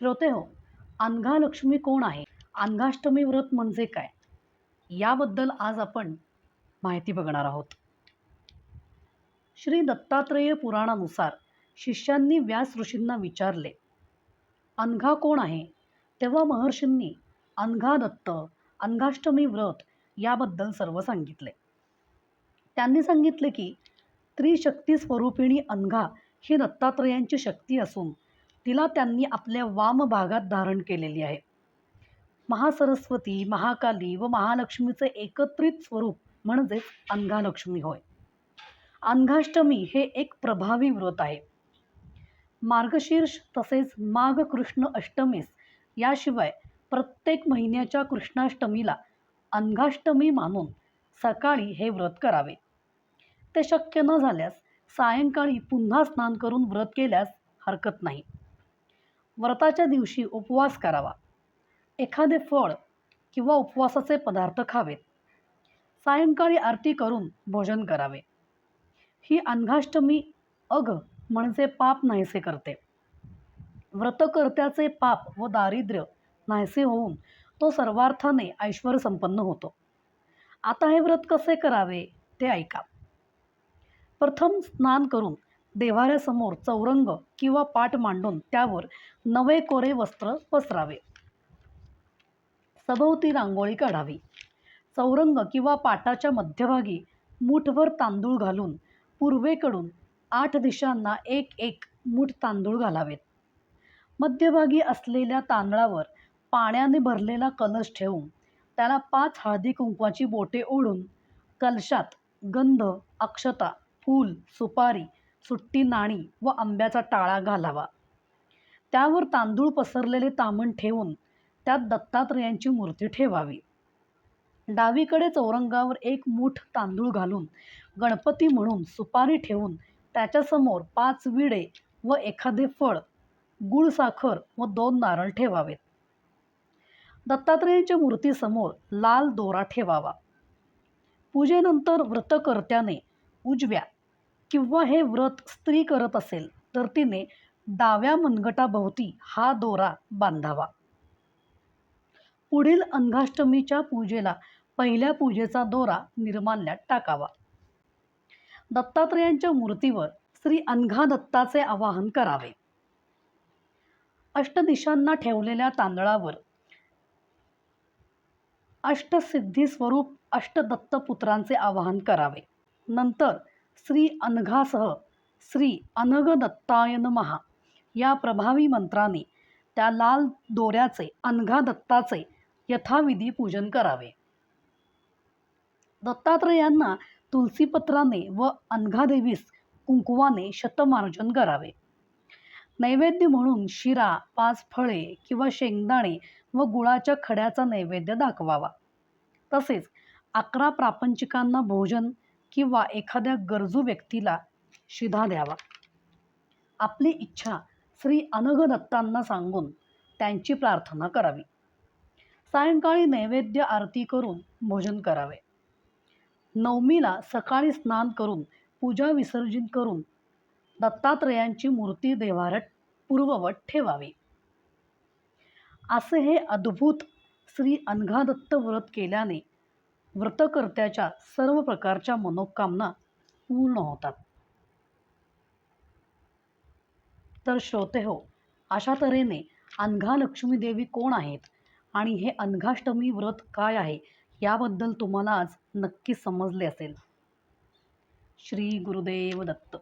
श्रोते हो अनघालक्ष्मी कोण आहे? अनघाष्टमी व्रत म्हणजे काय? याबद्दल आज आपण माहिती बघणार आहोत. श्री दत्तात्रेय पुराणानुसार शिष्यांनी व्यास ऋषींना विचारले अनघा कोण आहे? तेव्हा महर्षींनी अनघा दत्त अनघाष्टमी व्रत याबद्दल सर्व सांगितले. त्यांनी सांगितले की त्रिशक्ती स्वरूपिणी अनघा ही दत्तात्रयांची शक्ती असून तिला त्यांनी आपल्या वाम भागात धारण केलेली आहे. महासरस्वती महाकाली व महालक्ष्मीचे एकत्रित स्वरूप म्हणजेच अंगालक्ष्मी होय. अंघाष्टमी हे एक प्रभावी व्रत आहे. मार्गशीर्ष तसेच माघ कृष्ण अष्टमीस याशिवाय प्रत्येक महिन्याच्या कृष्णाष्टमीला अंघाष्टमी मानून सकाळी हे व्रत करावे. ते शक्य न झाल्यास सायंकाळी पुन्हा स्नान करून व्रत केल्यास हरकत नाही. व्रताच्या दिवशी उपवास करावा. एखादे फळ किंवा उपवासाचे पदार्थ खावेत. सायंकाळी आरती करून भोजन करावे. ही अन्घाष्टमी अग म्हणजे पाप नाहीसे करते. व्रतकर्त्याचे पाप व दारिद्र्य नाहीसे होऊन तो सर्वार्थाने ऐश्वर संपन्न होतो. आता हे व्रत कसे करावे ते ऐका. प्रथम स्नान करून देव्हाऱ्यासमोर चौरंग किंवा पाट मांडून त्यावर नवे कोरे वस्त्र पसरावे. सभोवती रांगोळी काढावी. चौरंग किंवा पाटाच्या मध्यभागी मुठभर तांदूळ घालून पूर्वेकडून आठ दिशांना एक एक मूठ तांदूळ घालावेत. मध्यभागी असलेल्या तांदळावर पाण्याने भरलेला कलश ठेवून त्याला पाच हळदी कुंकवाची बोटे ओढून कलशात गंध अक्षता फूल सुपारी सुट्टी नाणी व आंब्याचा टाळा घालावा. त्यावर तांदूळ पसरलेले तामण ठेवून त्यात दत्तात्रेयांची मूर्ती ठेवावी. डावीकडे चौरंगावर एक मूठ तांदूळ घालून गणपती म्हणून सुपारी ठेवून त्याच्यासमोर पाच विडे व एखादे फळ गुळ साखर व दोन नारळ ठेवावेत. दत्तात्रेयांच्या मूर्तीसमोर लाल दोरा ठेवावा. पूजेनंतर व्रतकर्त्याने उजव्या किंवा हे व्रत स्त्री करत असेल तर तिने डाव्या मनगटाभोवती हा दोरा बांधावा. पुढील अनघाष्टमीच्या पूजेला पहिल्या पूजेचा दोरा निर्माल्यात टाकावा. दत्तात्रेयांच्या मूर्तीवर श्री अनघा दत्ताचे आवाहन करावे. अष्टदिशांना ठेवलेल्या तांदळावर अष्टसिद्धी स्वरूप अष्टदत्तपुत्रांचे आवाहन करावे. नंतर श्री अनघासह श्री अनघ दत्ताय या प्रभावी मंत्राने त्या लाल दोऱ्याचे अनघा दत्ताचे यथाविधी पूजन करावे. दत्तात्रयांना तुलसीपत्राने व अनघादेवीस कुंकुवाने शतमार्जन करावे. नैवेद्य म्हणून शिरा पाच फळे किंवा शेंगदाणे व गुळाच्या खड्याचा नैवेद्य दाखवावा. तसेच अकरा प्रापंचिकांना भोजन किंवा एखाद्या गरजू व्यक्तीला शिधा द्यावा. आपली इच्छा श्री अनघदत्तांना सांगून त्यांची प्रार्थना करावी. सायंकाळी नैवेद्य आरती करून भोजन करावे. नवमीला सकाळी स्नान करून पूजा विसर्जन करून दत्तात्रयांची मूर्ती देवारट पूर्ववत ठेवावी. असे हे अद्भुत श्री अनघादत्त व्रत केल्याने व्रतकर्त्याच्या सर्व प्रकारच्या मनोकामना पूर्ण होतात. तर श्रोते हो अशा तऱ्हेने अनघा लक्ष्मी देवी कोण आहेत आणि हे अनघाष्टमी व्रत काय आहे याबद्दल तुम्हाला आज नक्की समजले असेल. श्री गुरुदेव दत्त.